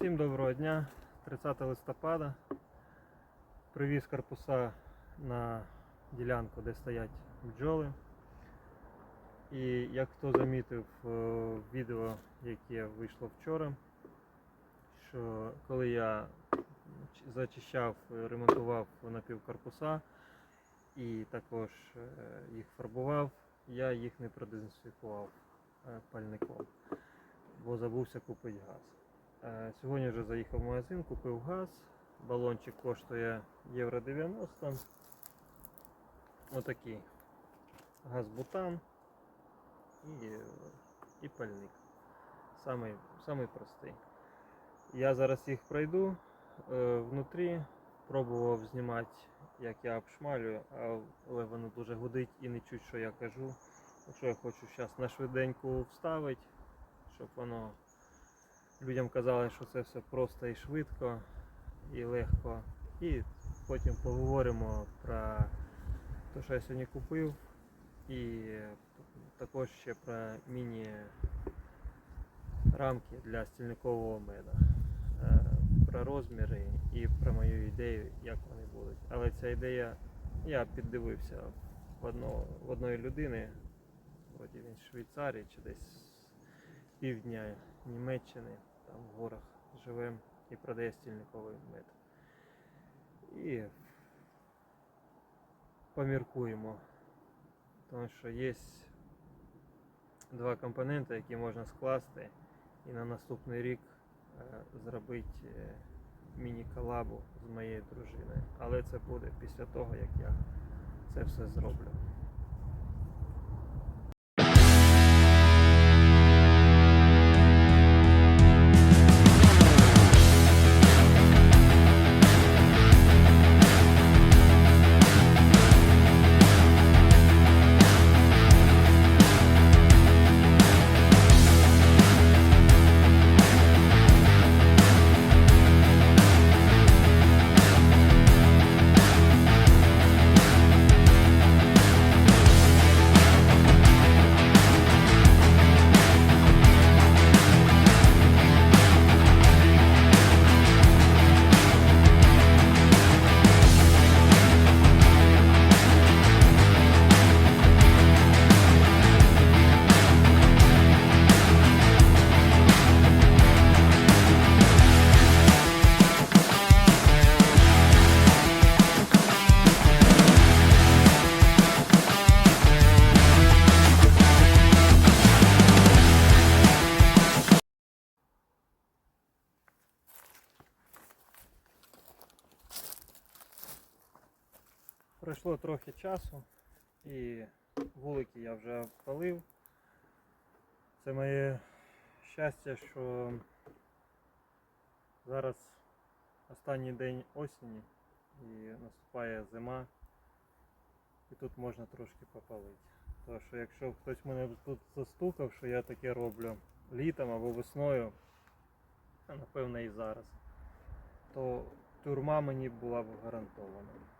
Всім доброго дня, 30 листопада. Привіз корпуса на ділянку, де стоять бджоли. І як хто замітив е, відео, яке вийшло вчора, що коли я зачищав, ремонтував напівкорпуса і також е, їх фарбував, я їх не продезінфікував е, пальником, бо забувся купити газ. Е, Сьогодні вже заїхав в магазин, купив газ. Балончик коштує євро 90. Отакий. Газ бутан і, і пальник. Самий, самий простий. Я зараз їх пройду е, внутрі. Пробував знімати, як я обшмалюю, але воно дуже гудить і не чуть, що я кажу. Якщо я хочу зараз на швиденьку вставити, щоб воно людям казали, що це все просто і швидко, і легко. І потім поговоримо про те, що я сьогодні купив, і також ще про міні-рамки для стільникового меда. Е, Про розміри і про мою ідею, як вони будуть. Але ця ідея, я піддивився в, одного, в одної людини, вроді він з чи десь півдня Німеччини, там в горах живе і продає стільниковий мед. І поміркуємо. Тому що є два компоненти, які можна скласти і на наступний рік е, зробити е, міні-колабу з моєю дружиною. Але це буде після того, як я це все зроблю. Пройшло трохи часу і вулики я вже палив. Це моє щастя, що зараз останній день осені і наступає зима, і тут можна трошки попалити. Тому що якщо хтось мене тут застукав, що я таке роблю літом або весною, а напевно і зараз, то тюрма мені була б гарантована.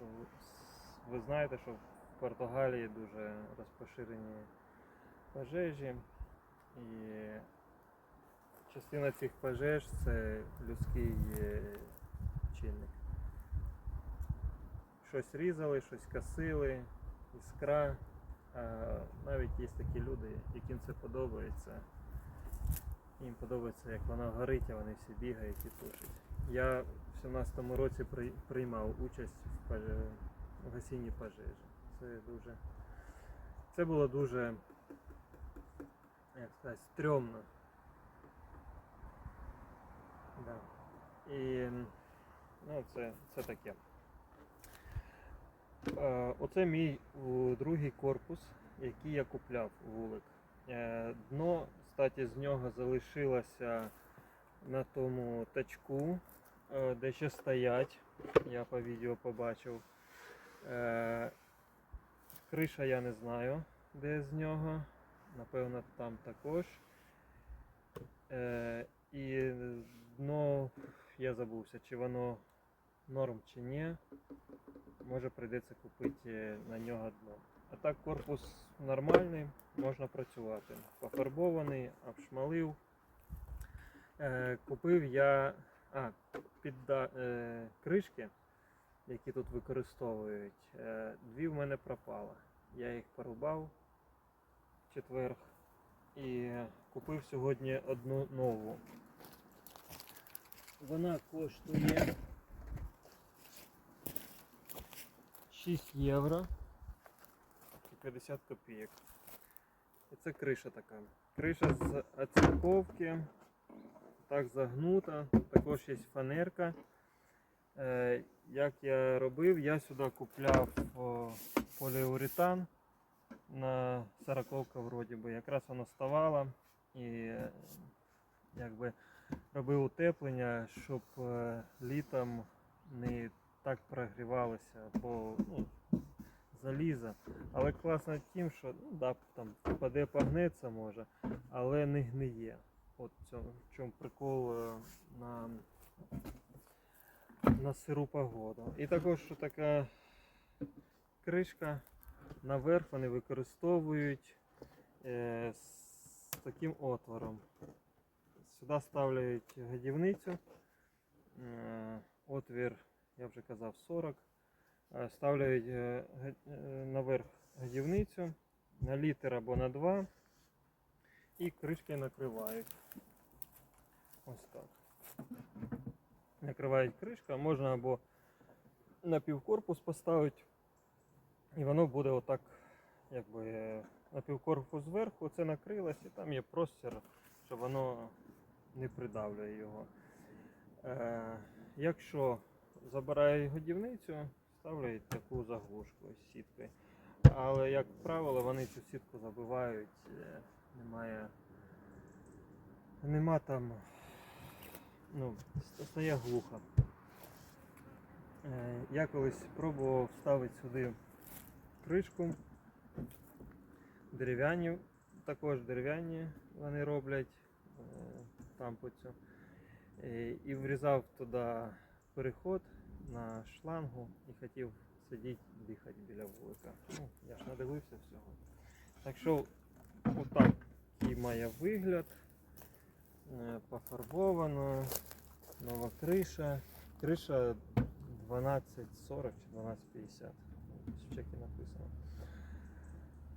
Ви- знаєте, що в Португалії дуже розпоширені пожежі, і частина цих пожеж це людський е, чинник. Щось різали, щось косили, іскра. Навіть є такі люди, яким це подобається. Їм подобається, як вона горить, а вони всі бігають і тушать. Я в 17-му році приймав участь в, поже- в гасінні пожежі. Це дуже. Це було дуже як сказати, стрьомно. Да. І ну, це, це таке. Оце мій другий корпус, який я купляв вулик. Е, Дно, кстати, з нього залишилося на тому тачку, де ще стоять. Я по відео побачив. Е, Криша я не знаю, де з нього. Напевно, там також. Е, І дно я забувся, чи воно норм чи ні. Може прийдеться купити на нього дно. А так корпус нормальний, можна працювати. Пофарбований, обшмалив. Е, купив я а, підда, е, кришки, які тут використовують. Е, дві в мене пропало. Я їх порубав в четвер і купив сьогодні одну нову. Вона коштує 6 євро і 50 копійок. І це криша така. Криша з оцинковки, так загнута, також є фанерка. Е, як я робив, я сюди купляв поліуретан на 40 вроді би. Якраз воно ставало і е, якби робив утеплення, щоб е, літом не так прогрівалося, бо ну, заліза. Але класно тим, що ну, да, там впаде, погнеться може, але не гниє. От в чому прикол е, на, на сиру погоду. І також така кришка наверх вони використовують е, з таким отвором. Сюди ставляють годівницю. Е, Отвір, я вже казав, 40. Е, Ставляють е, наверх годівницю на літр або на 2 і кришки накривають. Ось так. Накривають кришка, можна або на півкорпус поставити, і воно буде отак, якби е, на півкорпус зверху, це накрилось, і там є простір, щоб воно не придавлює його. Е, якщо забирають годівницю, ставляють таку заглушку ось сіткою. Але, як правило, вони цю сітку забивають, е, немає. Нема там. Ну, стає глухо. Е, я колись пробував вставити сюди кришку. Дерев'яні, також дерев'яні вони роблять е, тампу цю. Е, І врізав туди переход на шлангу і хотів сидіти, дихати біля вулика. Ну, я ж надивився всього. Так що отак і має вигляд. Е, Пофарбовано, нова криша. Криша 1240 чи 1250. В чекі написано.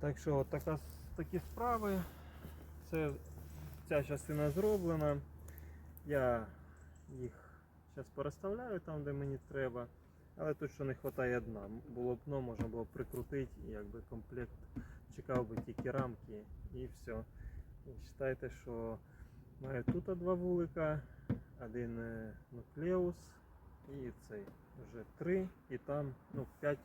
Так що така, такі справи. Це, ця частина зроблена. Я їх зараз переставляю там, де мені треба. Але тут що не вистачає дна. Було б дно, можна було прикрутити, і якби комплект чекав би тільки рамки і все. Вважайте, що маю тут два вулика, один е, нуклеус і цей вже три, і там ну, 5,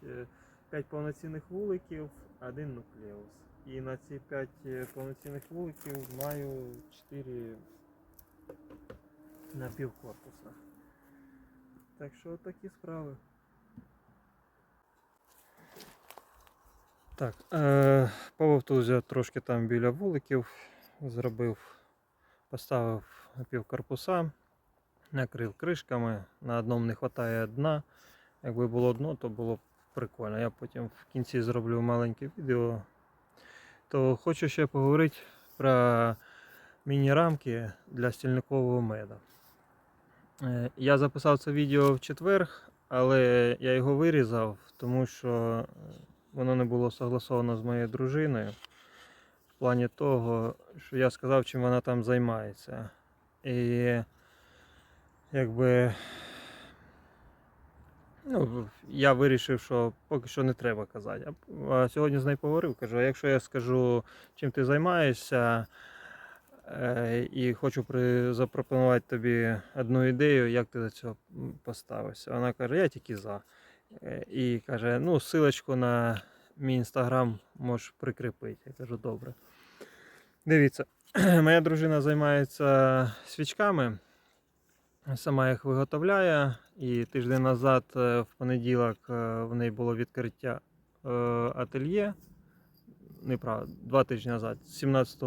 5 повноцінних вуликів, один нуклеус. І на ці 5 повноцінних вуликів маю 4 напівкорпуса. Так що такі справи. Так, е, пововтузя трошки там біля вуликів зробив, поставив півкорпуса, накрив кришками, на одному не вистачає дна. Якби було дно, то було б прикольно. Я потім в кінці зроблю маленьке відео. То хочу ще поговорити про міні-рамки для стільникового меда. Е, Я записав це відео в четвер, але я його вирізав, тому що е, воно не було согласовано з моєю дружиною. В плані того, що я сказав, чим вона там займається. І якби ну, я вирішив, що поки що не треба казати. А- сьогодні з нею поговорив, кажу, а якщо я скажу, чим ти займаєшся, е, і хочу при... запропонувати тобі одну ідею, як ти до цього поставишся. Вона каже, я тільки за. Е, І каже, ну, силочку на мій інстаграм можеш прикріпити. Я кажу, добре. Дивіться, моя дружина займається свічками, сама їх виготовляє. І тиждень назад, е, в понеділок, е, в неї було відкриття е, ательє. Неправда, два тижні назад, 17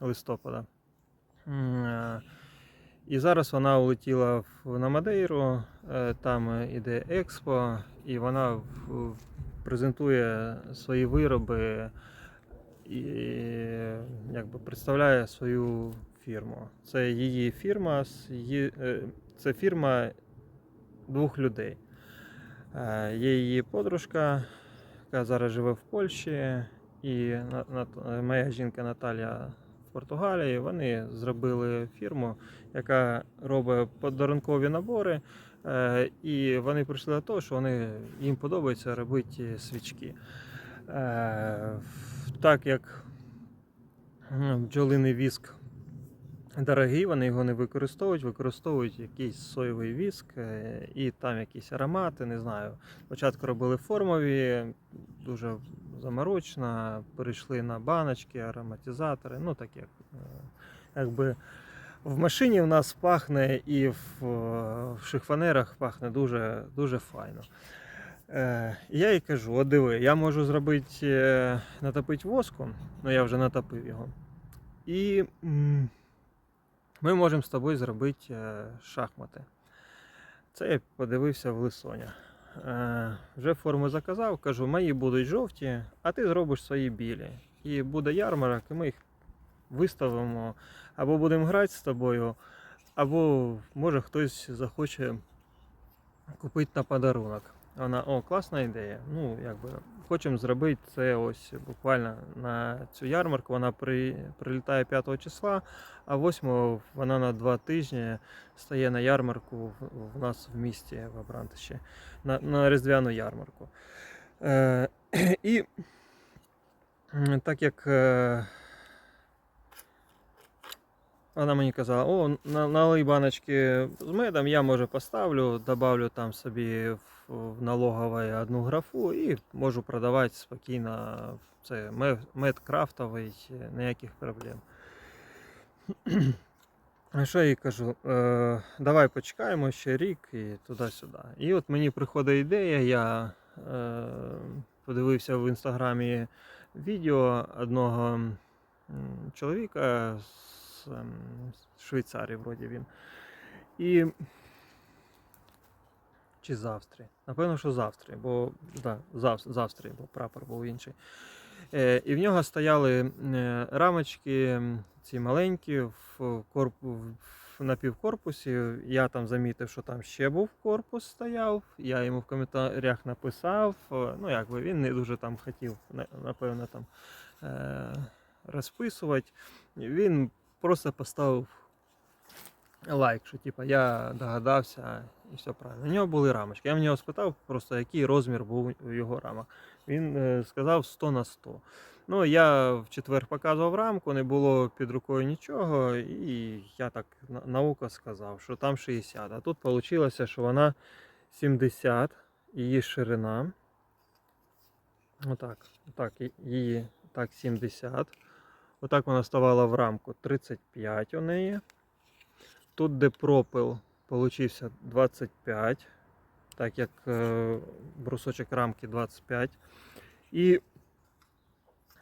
листопада. І зараз вона улетіла на Мадейру, там іде експо, і вона презентує свої вироби і якби представляє свою фірму. Це її фірма, е, це фірма двох людей. Е, Є її подружка, яка зараз живе в Польщі, і моя жінка Наталя в Португалії. Вони зробили фірму, яка робить подарункові набори. Е, І вони прийшли до того, що вони, їм подобається робити свічки. Е, Так як м, бджолиний віск дорогий, вони його не використовують, використовують якийсь соєвий віск е, і там якісь аромати, не знаю. Спочатку робили формові, дуже заморочно, перейшли на баночки, ароматизатори, ну таке. Якби в машині в нас пахне і в, е, в шифонерах пахне дуже, дуже файно. Е, я їй кажу: от диви, я можу зробити, е, натопити воску, ну я вже натопив його. І м, ми можемо з тобою зробити е, шахмати. Це я подивився в Лисоня. Е, вже форму заказав, кажу, мої будуть жовті, а ти зробиш свої білі. І буде ярмарок, і ми їх виставимо, або будемо грати з тобою, або може хтось захоче купити на подарунок. Вона, о, класна ідея. Ну, якби хочемо зробити це ось буквально на цю ярмарку. Вона при, прилітає 5 числа, а 8 вона на два тижні стає на ярмарку в, в нас в місті в Абрантищі, на, на різдвяну ярмарку. Е, і так як е, вона мені казала, о, налий баночки з медом, я може поставлю, добавлю там собі в, налогове одну графу і можу продавати спокійно. Це мед, крафтовий, ніяких проблем. А що я їй кажу? Е, давай почекаємо ще рік і туди-сюди. І от мені приходить ідея, я е, подивився в інстаграмі відео одного чоловіка з з Швейцарії, вроді він. І. Чи з Австрії? Напевно, що з Австрії, бо да, з, Австрії, бо прапор був інший. Е, і в нього стояли е, рамочки, ці маленькі, в, корп... в напівкорпусі. Я там замітив, що там ще був корпус стояв. Я йому в коментарях написав. е, Ну, якби він не дуже там хотів, напевно, там е, розписувати. Він просто поставив лайк, що типа я догадався і все правильно. У нього були рамочки. Я в нього спитав просто, який розмір був у його рамах. Він е, сказав 100 на 100. Ну, я в четвер показував рамку, не було під рукою нічого, і я так на, на сказав, що там 60. А тут вийшло, що вона 70, її ширина. Отак, отак, її так 70. Отак вона ставала в рамку 35 у неї. Тут, де пропил, получився 25, так як е, брусочок рамки 25. І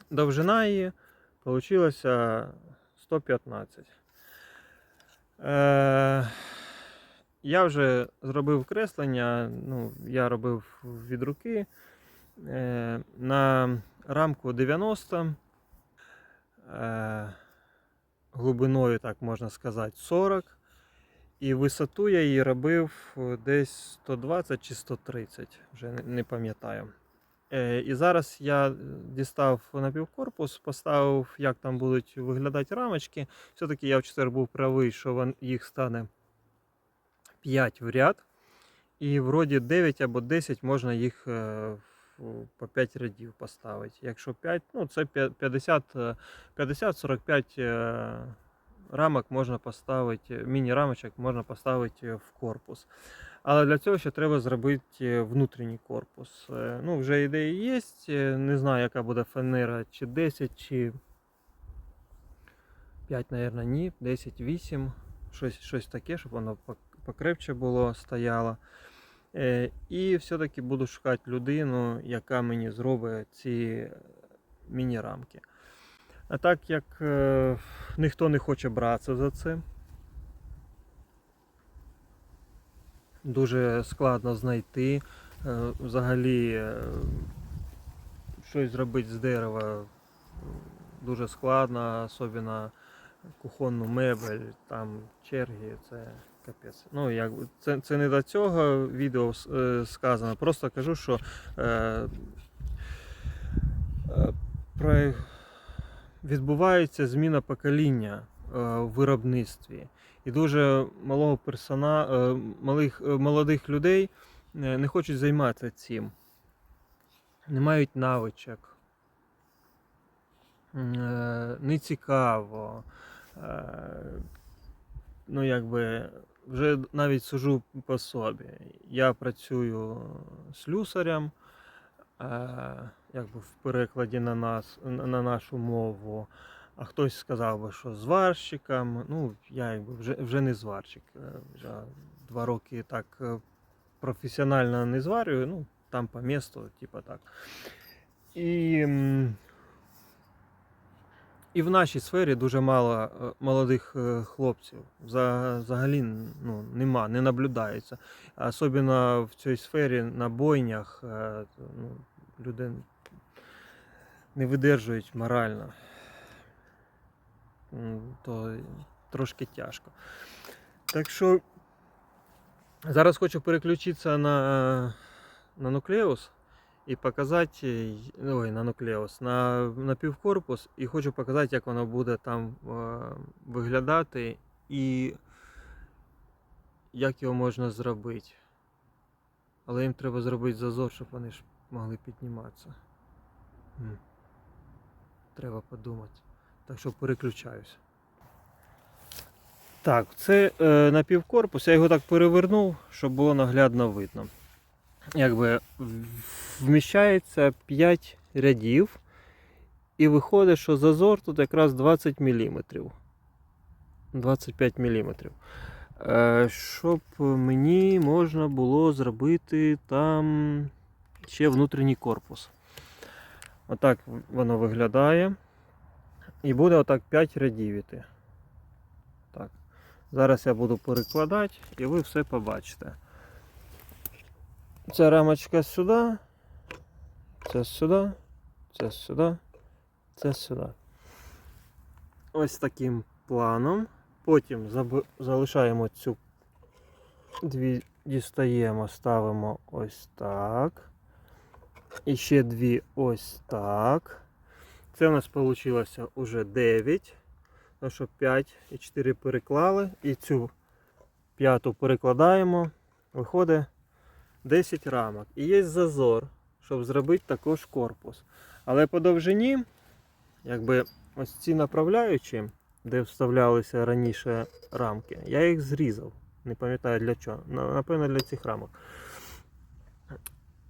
довжина її получилася 115. Е, я вже зробив креслення, ну, я робив від руки е, на рамку 90. Е, глибиною, так можна сказати, 40. І висоту я її робив е, десь 120 чи 130, вже не, пам'ятаю. Е, і зараз я дістав напівкорпус, поставив, як там будуть виглядати рамочки. Все-таки я в четвер був правий, що їх стане 5 в ряд. І вроді 9 або 10 можна їх в- по 5 рядів поставити. Якщо 5, ну це 50, е, 50-45 е, рамок можна поставити, міні-рамочок можна поставити в корпус. Але для цього ще треба зробити внутрішній корпус. Е, Ну, вже ідеї є. е, Не знаю, яка буде фанера, чи 10, чи 5, мабуть, ні, 10, 8, щось, щось таке, щоб воно покрепче було, стояло. Е, І все-таки буду шукати людину, яка мені зробить ці міні-рамки. А так як е, ніхто не хоче братися за це, дуже складно знайти. Е, Взагалі е, щось зробити з дерева е, дуже складно, особливо кухонну мебель, там черги, це капець. Ну, як, це, це не до цього відео е, сказано. Просто кажу, що е, е, про, відбувається зміна покоління е, в виробництві. І дуже малого персона, е, малих, е, молодих людей е, не хочуть займатися цим. Не мають навичок. Е, Не цікаво. Е, Ну, якби вже навіть сужу по собі. Я працюю слюсарем, е, якби в перекладі на нас, на нашу мову. А хтось сказав би, що зварщиком. Ну, я якби вже, вже не зварщик. е, Вже два роки так е, професіонально не зварюю, ну, там по місту, типа так. І, і в нашій сфері дуже мало е, молодих е, хлопців. Взагалі ну, нема, не наблюдається. Особливо в цій сфері на бойнях е, ну, люди не видержують морально. То трошки тяжко. Так що зараз хочу переключитися на, на нуклеус і показати, ой, на нуклеус, на, на півкорпус, і хочу показати, як воно буде там е, виглядати і як його можна зробити. Але їм треба зробити зазор, щоб вони ж могли підніматися. М. Треба подумати. Так що переключаюсь. Так, це е, напівкорпус. Я його так перевернув, щоб було наглядно видно. Якби вміщається 5 рядів, і виходить, що зазор тут якраз 20 мм. 25 мм. Щоб мені можна було зробити там ще внутрішній корпус. Отак воно виглядає. І буде отак 5 рядів іти. Так. Зараз я буду перекладати і ви все побачите. Ця рамочка сюди, це сюди, це сюди, це сюди. Ось таким планом. Потім залишаємо цю дві, дістаємо, ставимо ось так. І ще дві ось так. Це у нас вийшло вже 9. Ну що 5 і 4 переклали. І цю п'яту перекладаємо. Виходить 10 рамок. І є зазор, щоб зробити також корпус. Але по довжині, якби ось ці направляючі, де вставлялися раніше рамки, я їх зрізав. Не пам'ятаю для чого. Напевно, для цих рамок.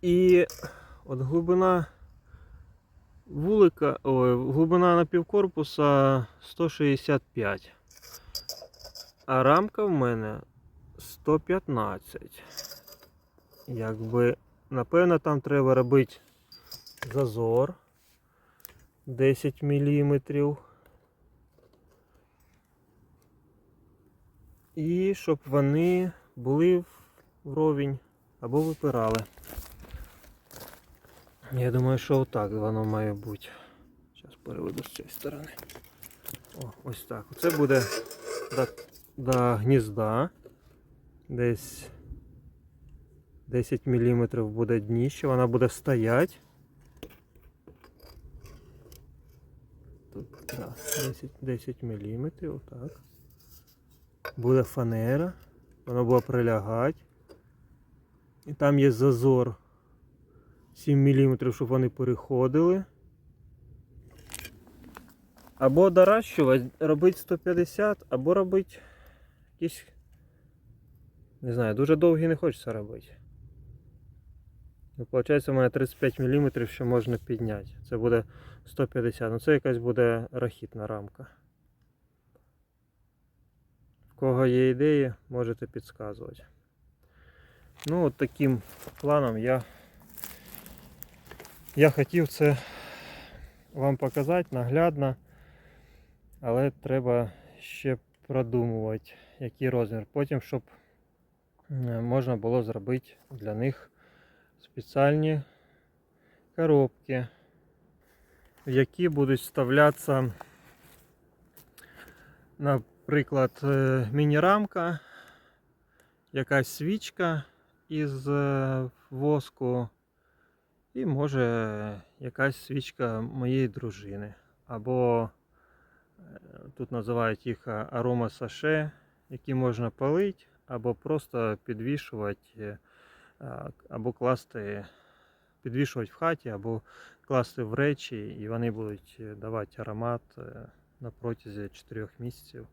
І от глибина вулика, ой, глибина напівкорпуса 165. А рамка в мене 115. Якби, напевно, там треба робити зазор 10 мм. І щоб вони були вровень або випирали. Я думаю, що отак воно має бути. Зараз переведу з цієї сторони. О, ось так. Це буде до, до гнізда. Десь 10 мм буде дніще, вона буде стояти. Тут да, 10, 10 мм, отак. Буде фанера, вона буде прилягати. І там є зазор 7 мм, щоб вони переходили. Або доращувати, робити 150, або робити якісь. Не знаю, дуже довгі не хочеться робити. Ну, Виходить, у мене 35 мм, що можна підняти. Це буде 150. Ну це якась буде рахітна рамка. В кого є ідеї, можете підказувати. Ну, от таким планом я, я хотів це вам показати наглядно, але треба ще продумувати, який розмір. Потім, щоб е, можна було зробити для них спеціальні коробки, в які будуть вставлятися наприклад, е, міні-рамка, якась свічка із е, воску, і може якась свічка моєї дружини. Або е, тут називають їх аромасаше, які можна палити, або просто підвішувати, або класти, підвішувати в хаті, або класти в речі, і вони будуть е, давати аромат е, на протязі 4 місяців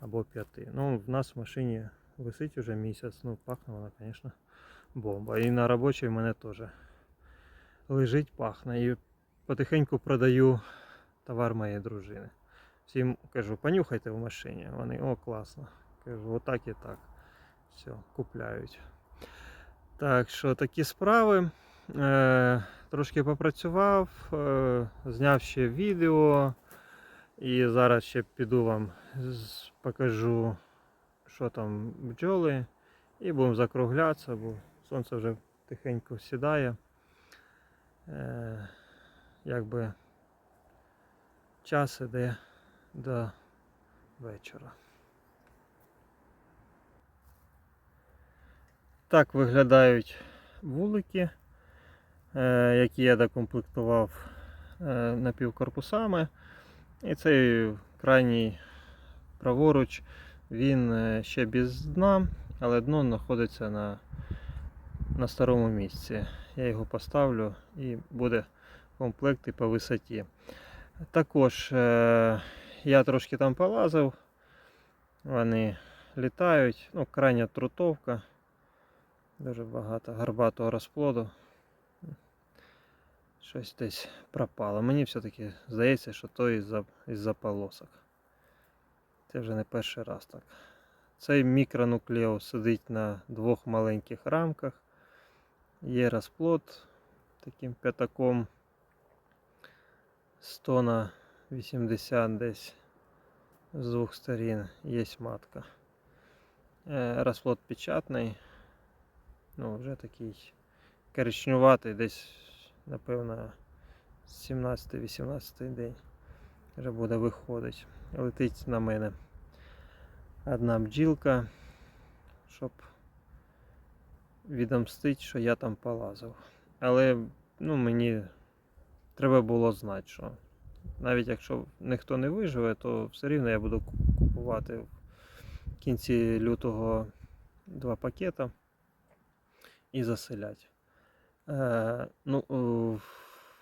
або 5. Ну, в нас в машині висить уже місяць, ну пахне вона, звісно, бомба. І на робочій в мене теж лежить, пахне. І потихеньку продаю товар моєї дружини. Всім кажу, понюхайте в машині. Вони, о, класно. Кажу, отак і так. Все, купляють. Так що такі справи. Е, трошки попрацював, е, зняв ще відео. І зараз ще піду вам покажу, що там бджоли. І будемо закруглятися, бо сонце вже тихенько сідає. Е, якби час іде до вечора. Так виглядають вулики, е, які я докомплектував е, напівкорпусами. І цей крайній праворуч, він е, ще без дна, але дно знаходиться на, на старому місці. Я його поставлю і буде комплект і по висоті. Також я трошки там полазив, вони літають, ну, крайня трутовка, дуже багато гарбатого розплоду. Щось десь пропало. Мені все-таки здається, що то із-за із полосок. Це вже не перший раз так. Цей мікронуклеус сидить на двох маленьких рамках. Є розплод таким п'ятаком 100 на 80 десь з двох сторін є матка. Е, Розплод печатний. Ну, вже такий коричневатий, десь, напевно, 17-18 день. Вже буде виходити. Летить на мене одна бджілка, щоб відомстити, що я там полазив. Але ну, мені треба було знати, що навіть якщо ніхто не виживе, то все рівно я буду купувати в кінці лютого два пакета і заселяти. Е, ну, е,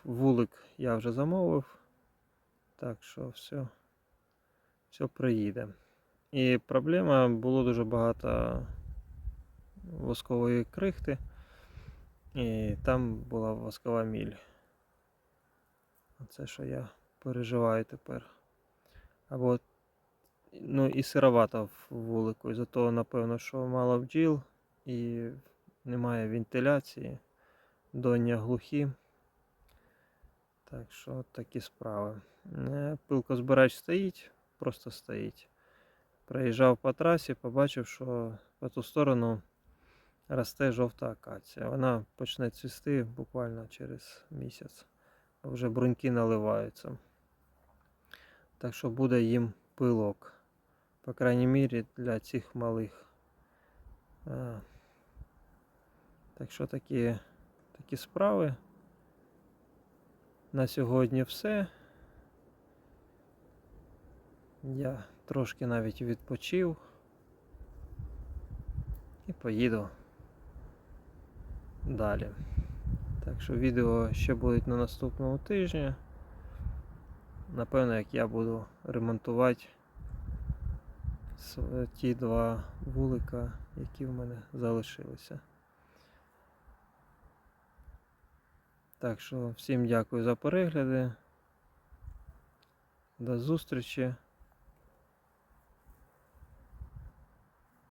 вулик я вже замовив, так що все, все приїде. І проблема було дуже багато воскової крихти, і там була воскова міль. Це що я переживаю тепер. Або ну і сировата в вулику. І зато, напевно, що мало бджіл і немає вентиляції, доння глухі. Так що такі справи. Е, Пилкозбирач стоїть, просто стоїть. Проїжджав по трасі, побачив, що по ту сторону росте жовта акація. Вона почне цвісти буквально через місяць. Вже бруньки наливаються. Так що буде їм пилок. По крайній мірі для цих малих. Так що такі, такі справи. На сьогодні все. Я трошки навіть відпочив і поїду далі. Так що відео ще будуть на наступному тижні. Напевно, як я буду ремонтувати ті два вулика, які в мене залишилися. Так що всім дякую за перегляди. До зустрічі.